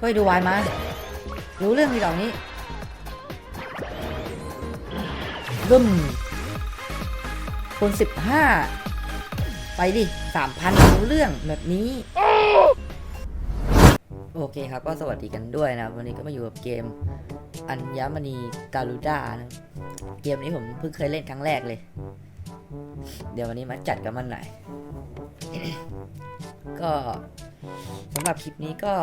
เฮ้ยดูวายมา รู้เรื่องมีดอกนี้บึ้มคูณสิบห้าไปดิสามพันรู้เรื่องแบบนี้ โอเคครับก็สวัสดีกันด้วยนะวันนี้ก็มาอยู่กับเกม อัญมณีการูด้านะเกมนี้ผมเพิ่งเคยเล่นครั้งแรกเลย เดี๋ยววันนี้มาจัดกับมันหน่อยก็ สำหรับคลิปนี้ก็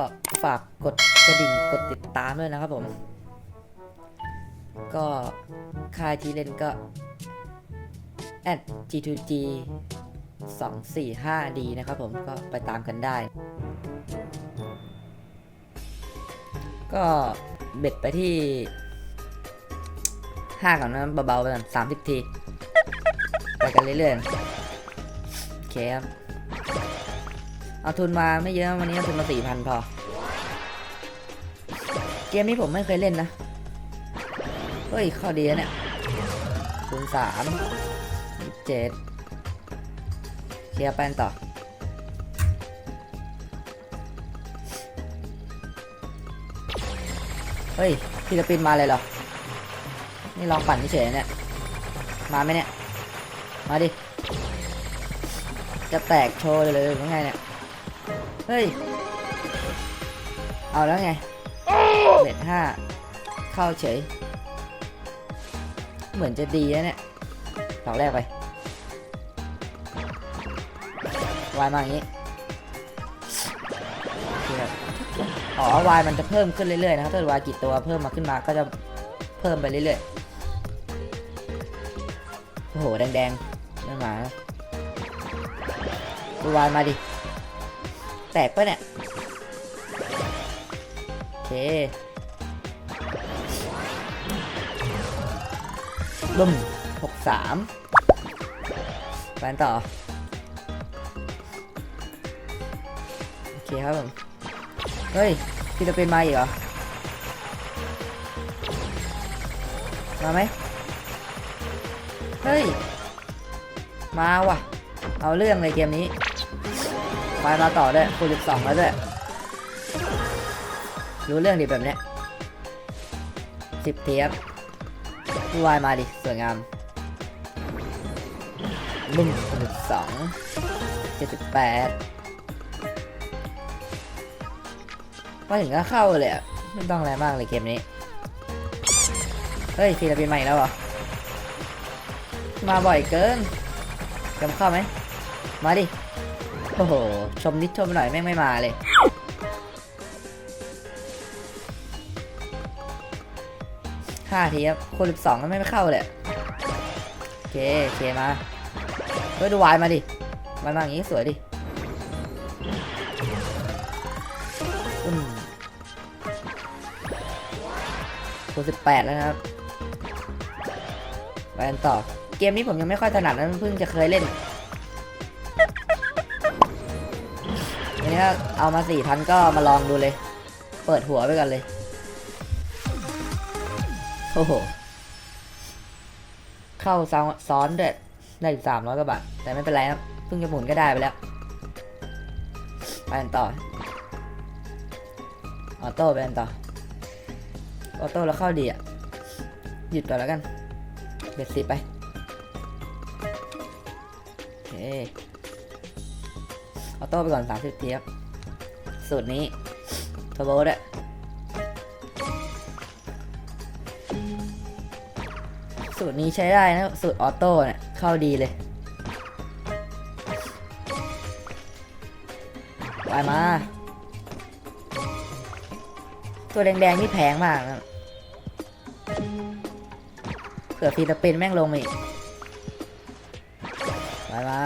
ฝากกดกระดิ่งกดติดตามด้วยนะครับผม ก็ค่ายที่เล่นก็ at g2g 245d นะครับผมก็ไปตามกันได้ ก็เบ็ดไปที่5ก่อนนะเบาๆไปก่อน30ที ไปกันเรื่อยๆ โอเคครับ เอาทุนมาไม่เยอะวันนี้เอาทุนมาสี่พันพอ เกมนี้ผมไม่เคยเล่นนะ เฮ้ยข้อดีนะเนี่ยคูณสามเจ็ดเคลียร์ไปนต่อเฮ้ยฟิลิปปินมาเลยเหรอ นี่ลองปั่นเฉยเนี่ย มาไหมเนี่ย มาดิ จะแตกโชว์เลยเลยหรือไงเนี่ย เฮ้ย เอาแล้วไงเบ็ดห้าเข้าเฉย เหมือนจะดีนะเนี่ยดอกแรกไปวายมาอย่างนี้อ๋อวายมันจะเพิ่มขึ้นเรื่อยๆนะครับถ้าวายกี่ตัวเพิ่มมาขึ้นมาก็จะเพิ่มไปเรื่อยๆ โอ้โห แดงๆไม่มาแล้วดูวายมาดิ ตกปะเนี่ย โอเคบึมหกสามไปกันต่อ โอเคครับผม เฮ้ยฟิลิปปินมาอีกเหรอ มาไหม เฮ้ย มาว่ะ เอาเรื่องเลยเกมนี้ ไปมาต่อด้วยคูณสิบสองแล้วด้วยรู้เรื่องดีแบบเนี้ยสิบเทียบดูวายมาดิ สวยงามบึ้มสิบสองเจ็ดสิบแปดมาถึงก็เข้าเลยอะไม่ต้องอะไรมากเลยเกมนี้ เฮ้ยฟิลิปปินส์ใหม่แล้วเหรอ มาบ่อยเกินจำเข้าไหม มาดิ โอ้โห ชมนิดชมหน่อยแม่งไม่มาเลย ห้าทีครับคนสิบสองก็ไม่เข้าเลยโอเคโอเคมาเฮ้ยดูวายมาดิวายมาอย่างงี้สวยดิอืมคนสิบแปดแล้วนะครับไปกันต่อ เกมนี้ผมยังไม่ค่อยถนัดนะเพิ่งจะเคยเล่น อันนี้ก็เอามาสี่พันก็มาลองดูเลย เปิดหัวไปกันเลย โอ้โห เข้าซ้อนด้วยได้สามร้อยกว่าบาท แต่ไม่เป็นไรครับเพิ่งจะหมุนก็ได้ไปแล้ว ไปกันต่อ ออโต้ไปกันต่อ ออโต้แล้วเข้าดีอะ หยุดก่อนแล้วกัน เบ็ดสิไปโอเค ออโต้ไปก่อน 30ทีครับ สูตรนี้ทอร์โบด้วยสูตรนี้ใช้ได้นะ สูตรออโต้เนี่ยเข้าดีเลยไปมา ตัวแดงๆนี่แพงมากนะเผื่อฟิลิปปินแม่งลงมาอีกไปมา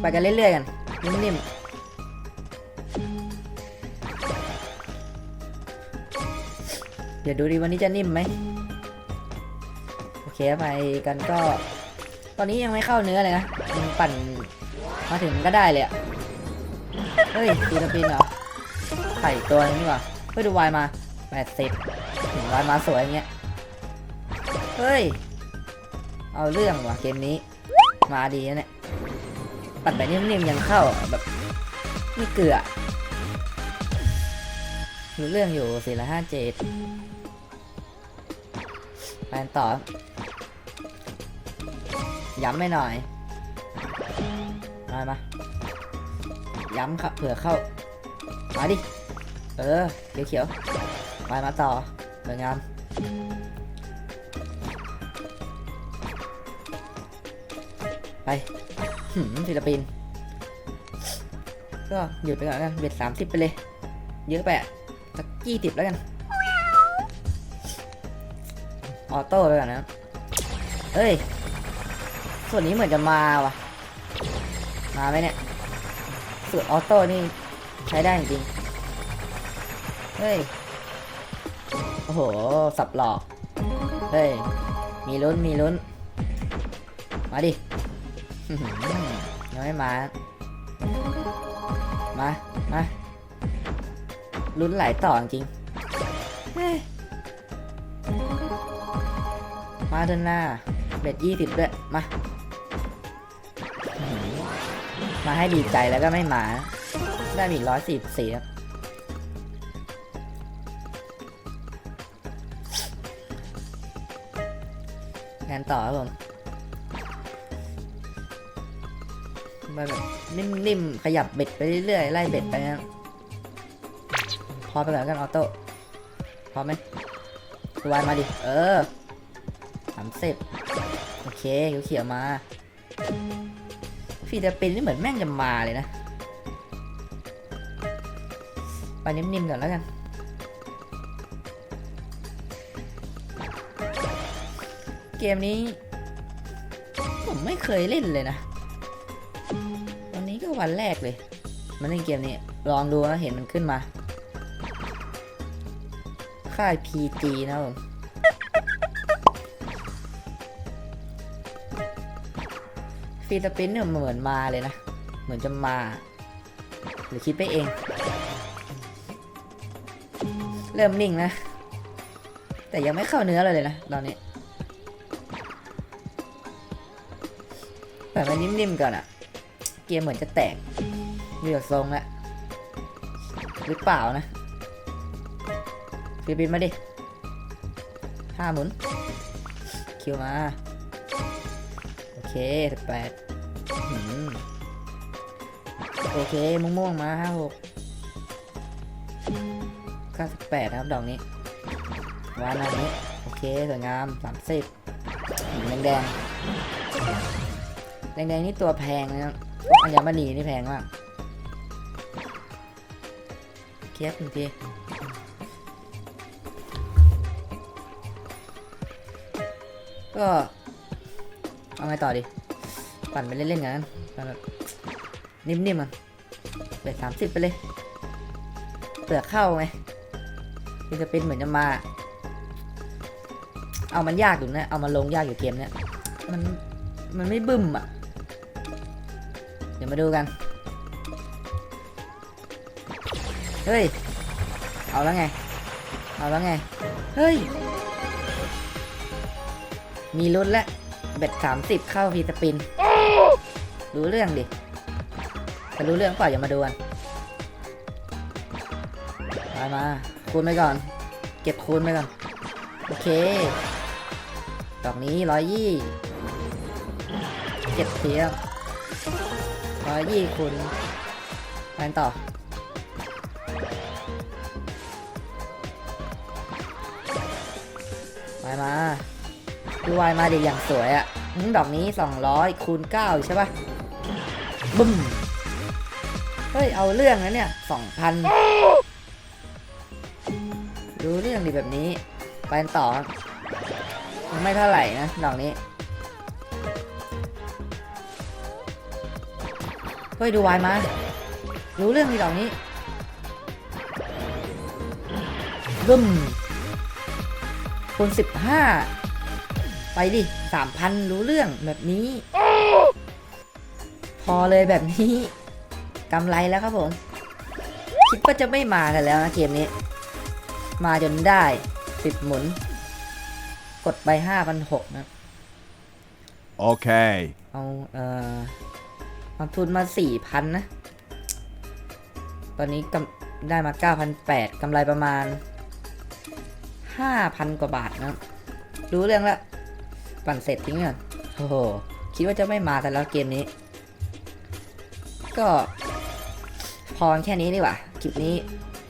ไปกันเรื่อยๆกัน นิ่มๆ เดี๋ยวดูดีวันนี้จะนิ่มไหมโอเคไปกันก็ ตอนนี้ยังไม่เข้าเนื้อเลยนะยังปั่นมาถึงก็ได้เลยอะเฮ้ยฟิลิปปินเหรอไข่ตัวนี่หว่าเฮ้ยดูวายมาแปดสิบถึงวายมาสวยอย่างเงี้ย เฮ้ย เอาเรื่องว่ะเกมนี้ มาดีนะเนี่ย ปัดแบบนิ่มๆยังเข้าแบบไม่เกลือรู้เรื่องอยู่สี่ละห้าเจ็ดไปต่อ ย้ำไม่หน่อยมามาย้ำครับเผื่อเข้า มาดิ เออ เขียวเขียวๆไปมาต่อสวยงาม ไปหืมศิลปิน ก็หยุดไปก่อนกันเบ็ดสามสิบไปเลย เยอะไปอะสักยี่สิบแล้วกัน ออโต้ไปก่อนนะเฮ้ย ส่วนนี้เหมือนจะมาว่ะ มาไหมเนี่ยส่วนออโต้นี่ใช้ได้จริง เฮ้ย โอ้โห สับหลอก เฮ้ย มีลุ้น มีลุ้น มาดิ ยังไม่มา มา มาลุ้นไหลต่อจริงๆเฮ้ยมาเดินหน้า เบ็ดยี่สิบด้วย มา มาให้ดีใจแล้วก็ไม่มา ได้มีร้อยสี่สี่ครับงานต่อครับผม มาแบบนิ่มๆ ขยับเบ็ดไปเรื่อยๆ ไล่เบ็ดไปนะพอไปแล้วกันออโต้พอไหมสวายมาดิ เออสามสิบโอเคเขียวๆมาฟีดาปินนี่เหมือนแม่งจะมาเลยนะ ไปนิ่มๆก่อนแล้วกันเกมนี้ ผมไม่เคยเล่นเลยนะ วันนี้ก็วันแรกเลยมาเล่นเกมนี้ ลองดูนะเห็นมันขึ้นมา ค่าย PG นะผมฟีสปินเนี่ยเหมือนมาเลยนะ เหมือนจะมา หรือคิดไปเอง เริ่มนิ่งนะ แต่ยังไม่เข้าเนื้อเลยเลยนะตอนนี้แต่มันนิ่มๆก่อนอะ เกมเหมือนจะแตกเรือทรงล้วหรือเปล่านะฟิลิปปินมาดิห้าหมุน คิวมา โอเคสิบแปดโอเค ม่วงๆ มาห้าหกเก้าสิบแปดนะครับ ดอกนี้วานอันนี้ โอเค สวยงามสามสิบแดงแดงแดงนี่ตัวแพงนะครับ อัญมณีนี่แพงมากเคียบหนึ่งทีก็เอาไงต่อดิปั่นไปเล่นๆกันนแบบนิ่มๆมันเปิดสามสิบไปเลย เปลือกเข้าไงมันจะเป็นเหมือนจะมา เอามันยากอยู่นะ เอามันลงยากอยู่เกมเนี้ย มัน มันไม่บึ้มอะ ดี๋ยวมาดูกัน เฮ้ย เอาแล้วไง เอาแล้วไง เฮ้ย มีลุ้นล้วเบ็ดสามสิบเข้าพีสปิน รู้เรื่องดิจะรู้เรื่องเปล่าอย่ามาดูกันมามา คูณไปก่อน เก็บคูณไปก่อน โอเค ดอกนี้ร้อยยี่เก็บเทีย ร้อยยี่คูณไปกันต่อ ไปมาดูวายมาด็กอย่างสวยอะ่ะดอกนี้200คูณ9ใช่ปะบึ้ม เฮ้ย เอาเรื่องนะเนี่ย2,000รู้เรื่องดีแบบนี้ ไปต่อครับยังไม่เท่าไหร่นะ ดอกนี้ เฮ้ยดูวายมารู้เรื่องดีดอกนี้บึ้มคูณสิบห้าไปดิสามพันรู้เรื่องแบบนี้ พอเลยแบบนี้กำไรแล้วครับผม คิดว่าจะไม่มากันแล้วนะเกมนี้ มาจนได้สิบหมุน กดไปห้าพันหกนะ Okay. เอาเอ่อ วางทุนมาสี่พันนะ ตอนนี้กำได้มาเก้าพันแปดกำไรประมาณห้าพันกว่าบาทนะรู้เรื่องแล้วปั่นเสร็จทิ้งก่อนโอ้โห คิดว่าจะไม่มาแต่แล้วเกมนี้ ก็ พอแค่นี้ดีกว่า คลิปนี้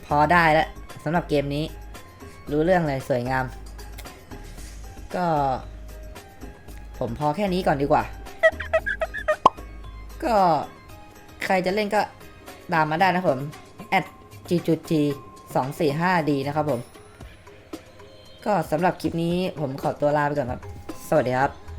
พอได้แล้วสำหรับเกมนี้ รู้เรื่องเลยสวยงาม ก็ ผมพอแค่นี้ก่อนดีกว่า ก็ใครจะเล่นก็ตามมาได้นะผม at g g 2 4 5 d นะครับผม ก็สำหรับคลิปนี้ผมขอตัวลาไปก่อนครับ สวัสดีครับ